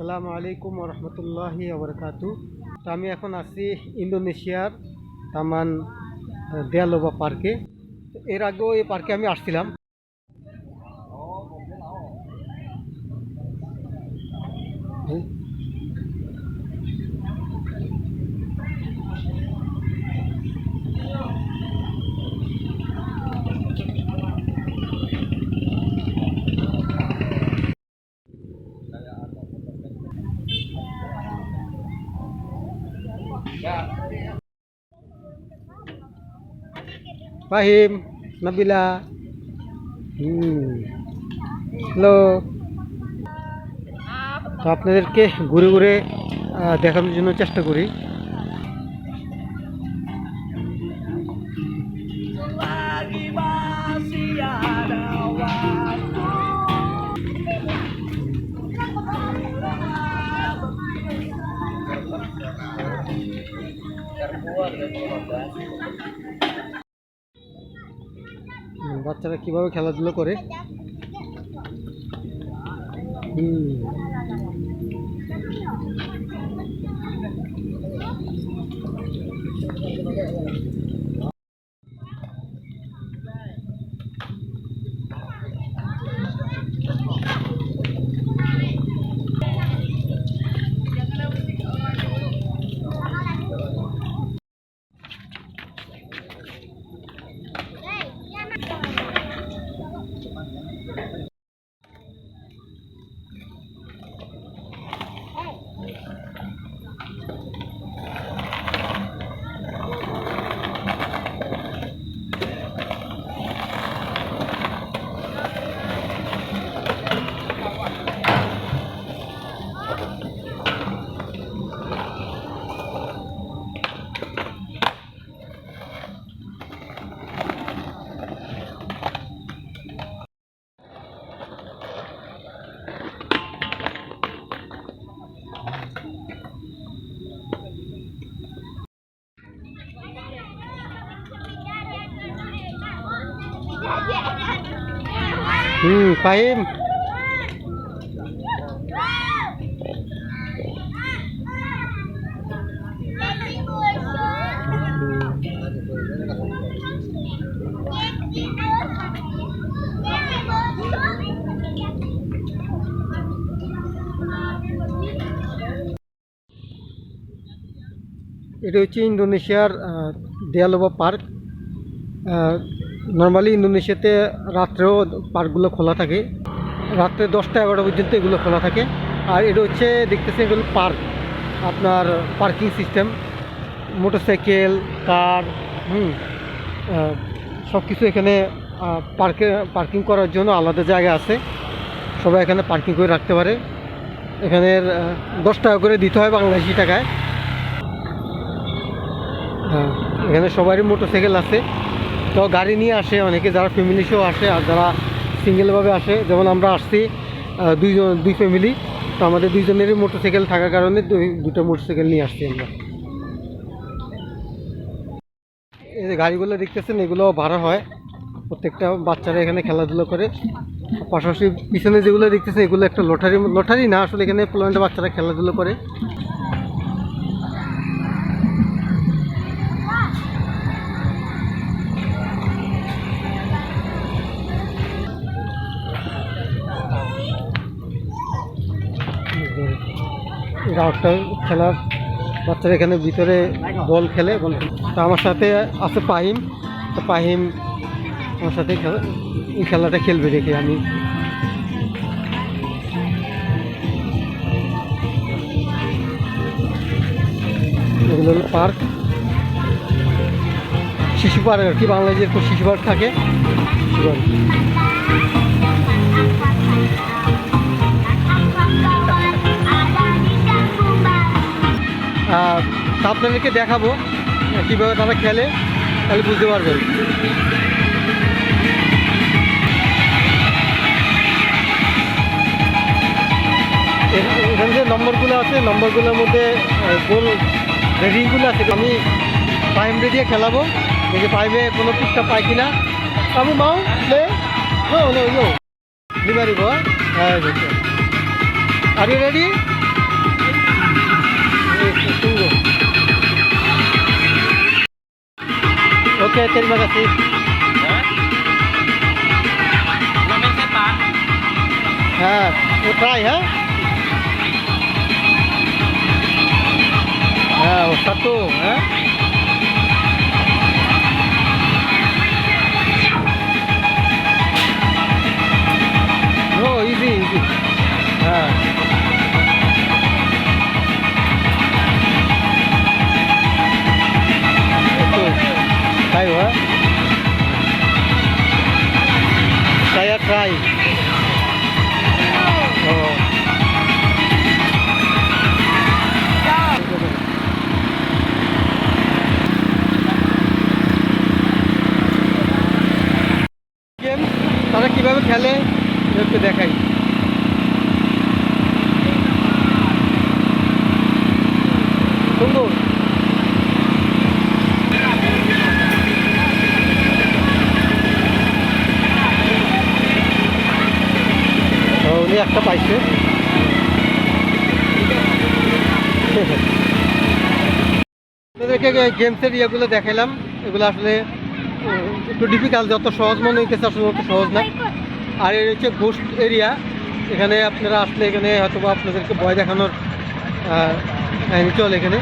আসসালামু আলাইকুম রহমতুল্লাহি আবরকাতু তো আমি এখন আছি ইন্দোনেশিয়ার তামান দেয়ালোবা পার্কে এর আগেও এই পার্কে আমি আসছিলাম hmm. Fahim Nabila hmm hello তো আপনাদেরকে ঘুরে ঘুরে দেখানোর জন্য চেষ্টা করি। Waktu হুম, বাচ্চারা কীভাবে খেলাধুলো করে? হুম। হুম ফাহিম এটা হচ্ছে ইন্দোনেশিয়ার দেয়ালোবা পার্ক। নর্মালি ইন্দোনেশিয়াতে রাত্রেও পার্কগুলো খোলা থাকে। রাত্রে দশটা এগারোটা পর্যন্ত এগুলো খোলা থাকে। আর এটা হচ্ছে দেখতেছেন এগুলো পার্ক। আপনার পার্কিং সিস্টেম, মোটরসাইকেল, কার, হুম সব কিছু এখানে পার্কে, পার্কিং করার জন্য আলাদা জায়গা আছে। সবাই এখানে পার্কিং করে রাখতে পারে। এখানের দশ টাকা করে দিতে হয় বাংলাদেশি টাকায় হ্যাঁ এখানে সবারই মোটরসাইকেল আছে। তো গাড়ি নিয়ে আসে অনেকে, যারা ফ্যামিলি সহ আসে আর যারা সিঙ্গেলভাবে আসে। যেমন আমরা আসছি দুইজন, দুই ফ্যামিলি তো আমাদের দুইজনেরই মোটরসাইকেল থাকার কারণে দুই- দুটো মোটরসাইকেল নিয়ে আসছি আমরা। এই যে গাড়িগুলো দেখতেছেন, এগুলো ভাড়া হয়। প্রত্যেকটা বাচ্চারা এখানে খেলাধুলো করে। পাশাপাশি পিছনে যেগুলো দেখতেছেন, এগুলো একটা লটারি লটারি না, আসলে এখানে প্লান্টে বাচ্চারা খেলাধুলো করে। একটা খেলার বাচ্চারা এখানে ভিতরে বল খেলে, বল তো আমার সাথে আছে পাহিম। তো পাহিম আমার সাথে এই খেলাটা খেলবে দেখে আমি। এগুলো পার্ক। শিশু পার্ক আর কি, বাংলাদেশের শিশু পার্ক থাকে। আপনাদেরকে দেখাবো কীভাবে তারা খেলে, তাহলে বুঝতে পারবেন। এখানে যে নম্বরগুলো আছে, নম্বরগুলোর মধ্যে গোল রেডিংগুলো আছে আমি পাইমরে দিয়ে খেলাবো। দেখি পাইমে কোনো পিকটা পাই কিনা। আমি মাও প্লে নো নো নো লিবারিব হ্যাঁ আর রেডি Oke, terima kasih. হ্যাঁ প্রায় হ্যাঁ হ্যাঁ satu, হ্যাঁ সুন্দর। উনি একটা পাইছে। আপনাদেরকে গেমসের ইয়েগুলো দেখাইলাম, এগুলো আসলে একটু ডিফিকাল্ট যত সহজ মনে হইতেছে আসলে অত সহজ না। আর এর হচ্ছে ঘোস্ট এরিয়া এখানে আপনারা আসলে এখানে হয়তো আপনাদেরকে ভয় দেখানোর চলে এখানে।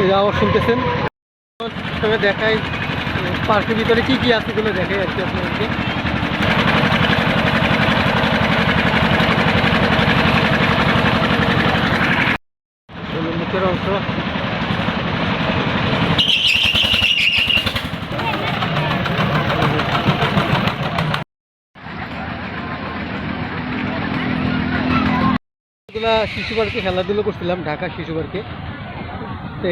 এই আওয়াজ শুনতেছেন। সঙ্গে দেখাই, পার্কের ভিতরে কি কি আছে এগুলো দেখাই আর কি আপনাদেরকে। মুখের অংশ। এগুলা শিশু পার্কে খেলাধুলো করছিলাম ঢাকা শিশু পার্কে। তো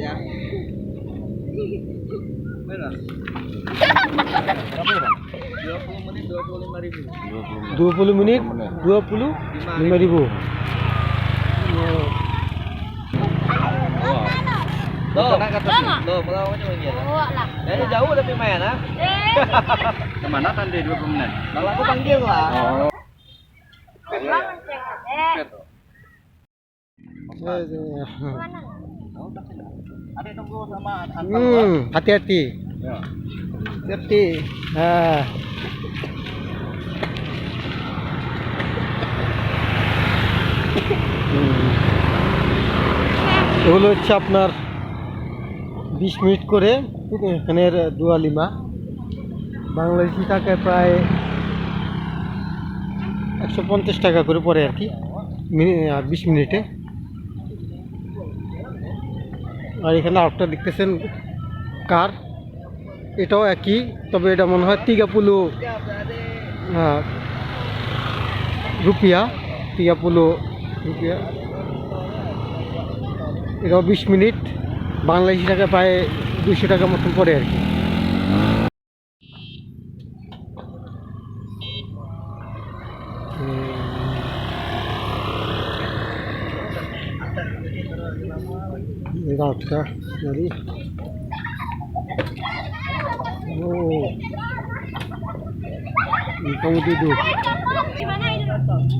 ya. 20 menit 25 ribu. 20 menit 25 ribu. Loh, loh, jauh lebih? Ke mana tadi 20 menit? Kalau aku panggil lah. Tunggu sama hmm, hati-hati Ya. hati হ্যাঁ। এগুলো হচ্ছে আপনার বিশ মিনিট করে এখানের দুয়ালিমা বাংলাদেশি টাকায় প্রায় একশো পঞ্চাশ টাকা করে পড়ে আর কি। বিশ মিনিটে। আর এখানে আরেকটা দেখতেছেন কার? এটাও একই, তবে এটা মনে হয় তিগাপুলো হ্যাঁ রুপিয়া, তিগাপুলো, রুপিয়া। এটাও বিশ মিনিট, বাংলাদেশি টাকা প্রায় দুশো টাকা মতন পড়ে আর কি।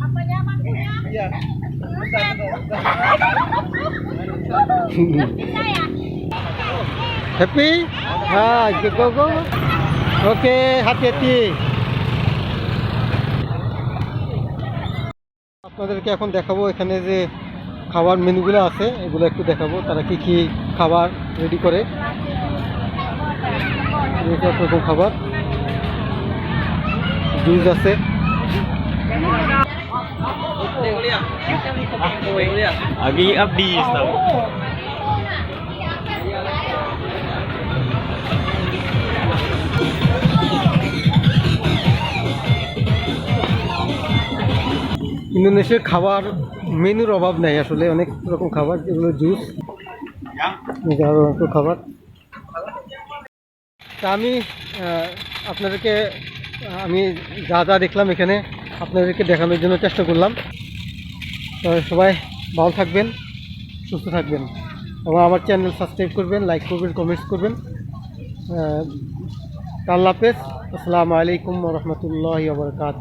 Apanya mangkunya? Iya. Bisa ya? Happy? Ah, go go go. Oke, hati-hati. আপনাদেরকে এখন দেখাবো এখানে যে খাবার মেনুগুলো আছে, এগুলো একটু দেখাবো। তারা কি কি খাবার রেডি করে? খাবার। জুস আছে। আগে yang ইন্দোনেশিয়ার খাবার মেনুর অভাব নেই আসলে, অনেক রকম খাবার, যেগুলো জুস খাবার। তা আমি আপনাদেরকে, আমি যা যা দেখলাম এখানে, আপনাদেরকে দেখানোর জন্য চেষ্টা করলাম। তো সবাই ভালো থাকবেন, সুস্থ থাকবেন। এবং আমার চ্যানেল সাবস্ক্রাইব করবেন, লাইক করবেন কমেন্টস করবেন। আল্লাহ হাফেজ। আসসালামু আলাইকুম রহমতুল্লাহ বরকাত